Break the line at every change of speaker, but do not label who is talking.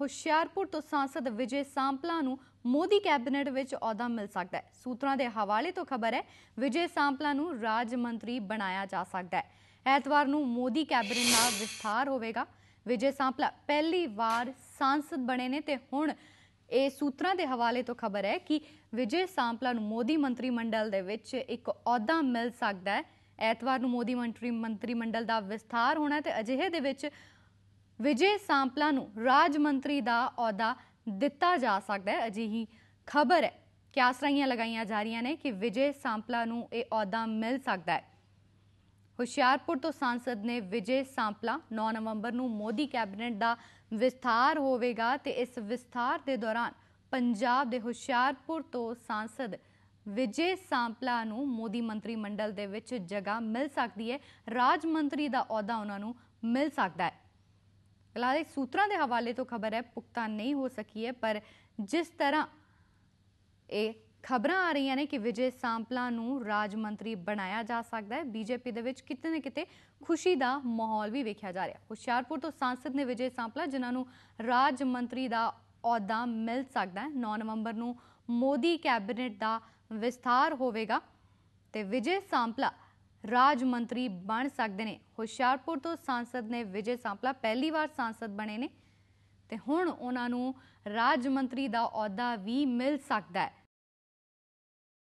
ਹੁਸ਼ਿਆਰਪੁਰ ਤੋਂ ਸਾਂਸਦ ਵਿਜੇ ਸਾਂਪਲਾ ਨੂੰ ਮੋਦੀ ਕੈਬਨਿਟ ਵਿੱਚ ਅਹੁਦਾ ਮਿਲ ਸਕਦਾ ਹੈ। ਸੂਤਰਾਂ ਦੇ ਹਵਾਲੇ ਤੋਂ ਖਬਰ ਹੈ, ਵਿਜੇ ਸਾਂਪਲਾ ਨੂੰ ਰਾਜ ਮੰਤਰੀ ਬਣਾਇਆ ਜਾ ਸਕਦਾ ਹੈ। ਐਤਵਾਰ ਨੂੰ ਮੋਦੀ ਕੈਬਨਿਟ ਦਾ ਵਿਸਥਾਰ ਹੋਵੇਗਾ। ਵਿਜੇ ਸਾਂਪਲਾ ਪਹਿਲੀ ਵਾਰ ਸਾਂਸਦ ਬਣੇ ਨੇ ਤੇ ਹੁਣ ਇਹ ਸੂਤਰਾਂ ਦੇ ਹਵਾਲੇ ਤੋਂ ਖਬਰ ਹੈ ਕਿ ਵਿਜੇ ਸਾਂਪਲਾ ਨੂੰ ਮੋਦੀ ਮੰਤਰੀ ਮੰਡਲ ਦੇ ਵਿੱਚ ਇੱਕ ਅਹੁਦਾ ਮਿਲ ਸਕਦਾ ਹੈ। ਐਤਵਾਰ ਨੂੰ ਮੋਦੀ ਮੰਤਰੀ ਮੰਤਰੀ ਮੰਡਲ ਦਾ ਵਿਸਥਾਰ ਹੋਣਾ ਹੈ ਤੇ ਅਜਿਹੇ ਦੇ ਵਿੱਚ ਵਿਜੇ ਸਾਂਪਲਾ ਨੂੰ ਰਾਜ ਮੰਤਰੀ ਦਾ ਅਹੁਦਾ ਦਿੱਤਾ ਜਾ ਸਕਦਾ ਹੈ। ਅਜਿਹੀ ਖਬਰ ਹੈ। ਕਿਆਸਰਾਈਆਂ ਲਗਾਈਆਂ ਜਾ ਰਹੀਆਂ ਨੇ ਕਿ ਵਿਜੇ ਸਾਂਪਲਾ ਨੂੰ ਇਹ ਅਹੁਦਾ ਮਿਲ ਸਕਦਾ ਹੈ। ਹੁਸ਼ਿਆਰਪੁਰ ਤੋਂ ਸਾਂਸਦ ਨੇ ਵਿਜੇ ਸਾਂਪਲਾ 9 ਨਵੰਬਰ ਨੂੰ ਮੋਦੀ ਕੈਬਨਿਟ ਦਾ ਵਿਸਥਾਰ ਹੋਵੇਗਾ ਤੇ ਇਸ ਵਿਸਥਾਰ ਦੇ ਦੌਰਾਨ ਪੰਜਾਬ ਦੇ ਹੁਸ਼ਿਆਰਪੁਰ ਤੋਂ ਸਾਂਸਦ ਵਿਜੇ ਸਾਂਪਲਾ ਨੂੰ ਮੋਦੀ ਮੰਤਰੀ ਮੰਡਲ ਦੇ ਵਿੱਚ ਜਗ੍ਹਾ ਮਿਲ ਸਕਦੀ ਹੈ। ਰਾਜ ਮੰਤਰੀ ਦਾ ਅਹੁਦਾ ਉਹਨਾਂ ਨੂੰ ਮਿਲ ਸਕਦਾ ਹੈ। ਫਿਲਹਾਲ ਇਹ ਸੂਤਰਾਂ ਦੇ ਹਵਾਲੇ ਤੋਂ ਖਬਰ ਹੈ, ਪੁਖਤਾ ਨਹੀਂ ਹੋ ਸਕੀ ਹੈ, ਪਰ ਜਿਸ ਤਰ੍ਹਾਂ ਇਹ ਖਬਰਾਂ ਆ ਰਹੀਆਂ ਨੇ ਕਿ ਵਿਜੇ ਸਾਂਪਲਾ ਨੂੰ ਰਾਜ ਮੰਤਰੀ ਬਣਾਇਆ ਜਾ ਸਕਦਾ ਹੈ, ਬੀਜੇਪੀ ਦੇ ਵਿੱਚ ਕਿਤੇ ਨਾ ਕਿਤੇ ਖੁਸ਼ੀ ਦਾ ਮਾਹੌਲ ਵੀ ਵੇਖਿਆ ਜਾ ਰਿਹਾ। ਹੁਸ਼ਿਆਰਪੁਰ ਤੋਂ ਸਾਂਸਦ ਨੇ ਵਿਜੇ ਸਾਂਪਲਾ, ਜਿਨ੍ਹਾਂ ਨੂੰ ਰਾਜ ਮੰਤਰੀ ਦਾ ਅਹੁਦਾ ਮਿਲ ਸਕਦਾ ਹੈ। 9 ਨਵੰਬਰ ਨੂੰ ਮੋਦੀ ਕੈਬਨਿਟ ਦਾ ਵਿਸਥਾਰ ਹੋਵੇਗਾ ਤੇ ਵਿਜੇ ਸਾਂਪਲਾ ਰਾਜ ਮੰਤਰੀ ਬਣ ਸਕਦੇ ਨੇ। ਹੁਸ਼ਿਆਰਪੁਰ ਤੋਂ ਸਾਂਸਦ ਨੇ ਵਿਜੇ ਸਾਂਪਲਾ ਪਹਿਲੀ ਵਾਰ ਸਾਂਸਦ ਬਣੇ ਨੇ ਤੇ ਹੁਣ ਉਹਨਾਂ ਨੂੰ ਰਾਜ ਮੰਤਰੀ ਦਾ ਅਹੁਦਾ ਵੀ ਮਿਲ ਸਕਦਾ ਹੈ।